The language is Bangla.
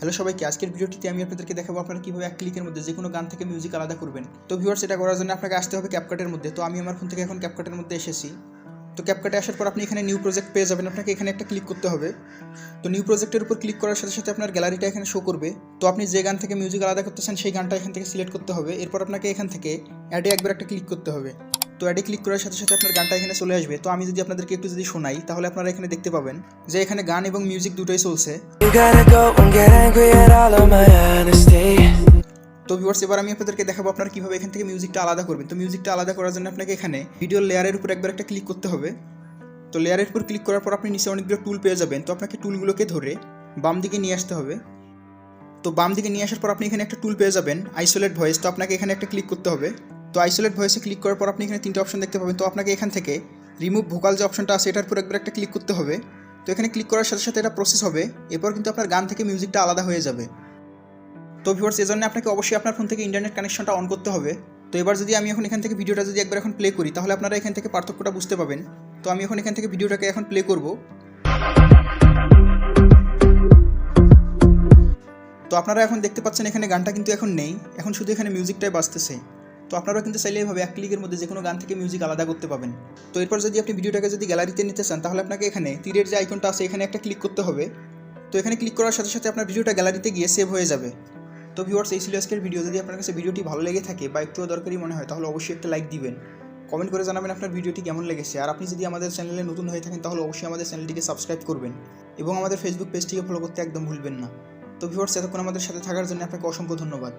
হ্যালো সবাইকে, আজকের ভিডিওটিতে আমি আপনাদেরকে দেখাবো আপনারা কীভাবে এক ক্লিকের মধ্যে যে কোনো গান থেকে মিউজিক আলাদা করবেন। তো ভিউয়ার্স এটা করার জন্য আপনাকে আসতে হবে ক্যাপকাটের মধ্যে। তো আমি আমার ফোন থেকে এখন ক্যাপকাটের মধ্যে এসেছি। তো ক্যাপকাটে আসার পর আপনি এখানে নিউ প্রজেক্ট পেয়ে যাবেন। আপনাকে এখানে একটা ক্লিক করতে হবে। তো নিউ প্রজেক্টের উপর ক্লিক করার সাথে সাথে আপনার গ্যালারিটা এখানে শো করবে। তো আপনি যে গান থেকে মিউজিক আলাদা করতেছেন, সেই গানটা এখান থেকে সিলেক্ট করতে হবে। এরপর আপনাকে এখান থেকে অ্যাডে একবার একটা ক্লিক করতে হবে। তো অ্যাডে ক্লিক করার সাথে সাথে আপনার গানটা এখানে চলে আসবে। তো আমি যদি আপনাদেরকে একটু যদি শোনাই, তাহলে আপনারা এখানে দেখতে পাবেন যে এখানে গান এবং মিউজিক দুটোই চলছে. তো ভিউয়ার্স এবার আমি আপনাদেরকে দেখাবো আপনারা কীভাবে এখান থেকে মিউজিকটা আলাদা করবেন। তো মিউজিকটা আলাদা করার জন্য আপনাকে এখানে ভিডিও লেয়ারের উপর একবার একটা ক্লিক করতে হবে। তো লেয়ারের উপর ক্লিক করার পর আপনি নিচে অনেকগুলো টুল পেয়ে যাবেন। তো আপনাকে টুলগুলোকে ধরে বাম দিকে নিয়ে আসতে হবে। তো বাম দিকে নিয়ে আসার পর আপনি এখানে একটা টুল পেয়ে যাবেন আইসোলেট ভয়েস তো আপনাকে এখানে একটা ক্লিক করতে হবে। তো আইসোলেট ভয়েসে ক্লিক করার পর আপনি এখানে তিনটে অপশন দেখতে পাবেন। তো আপনাকে এখান থেকে রিমুভ ভোকাল যে অপশনটা আছে, এটার উপর একবার একটা ক্লিক করতে হবে। তো এখানে ক্লিক করার সাথে সাথে এটা প্রসেস হবে। এরপর কিন্তু আপনার গান থেকে মিউজিকটা আলাদা হয়ে যাবে। তো ভিউয়ার্স এজন্য আপনাকে অবশ্যই আপনার ফোন থেকে ইন্টারনেট কানেকশনটা অন করতে হবে। তো এবার যদি আমি এখন এখান থেকে ভিডিওটা যদি একবার এখন প্লে করি, তাহলে আপনারা এখান থেকে পার্থক্যটা বুঝতে পাবেন। তো আমি এখন এখান থেকে ভিডিওটাকে এখন প্লে করব। তো আপনারা এখন দেখতে পাচ্ছেন এখানে গানটা কিন্তু এখন নেই। এখন শুধু এখানে মিউজিকটাই বাজতেছে। তো আপনারা কিন্তু চাইলে এভাবে এক ক্লিকের মধ্যে যে কোনো গান থেকে মিউজিক আলাদা করতে পাবেন তো এরপর যদি আপনি ভিডিওটাকে যদি গ্যালারিতে নিতে চান, তাহলে আপনাকে এখানে তীরের যে আইকনটা আছে, এখানে একটা ক্লিক করতে হবে। তো এখানে ক্লিক করার সাথে সাথে আপনার ভিডিওটা গ্যালারিতে গিয়ে সেভ হয়ে যাবে। তো ভিউয়ার্স এই ছিল আজকের ভিডিও যদি আপনার কাছে ভিডিওটি ভালো লেগে থাকে বা একটুও দরকারি মনে হয়, তাহলে অবশ্যই একটা লাইক দিবেন। কমেন্ট করে জানাবেন আপনার ভিডিওটি কেমন লেগেছে। আর আপনি যদি আমাদের চ্যানেলে নতুন হয়ে থাকেন, তাহলে অবশ্যই আমাদের চ্যানেলটিকে সাবস্ক্রাইব করবেন। এবং আমাদের ফেসবুক পেজটিকে ফলো করতে একদম ভুলবেন না। তো ভিউয়ার্স এতক্ষণ আমাদের সাথে থাকার জন্য আপনাকে অসংখ্য ধন্যবাদ।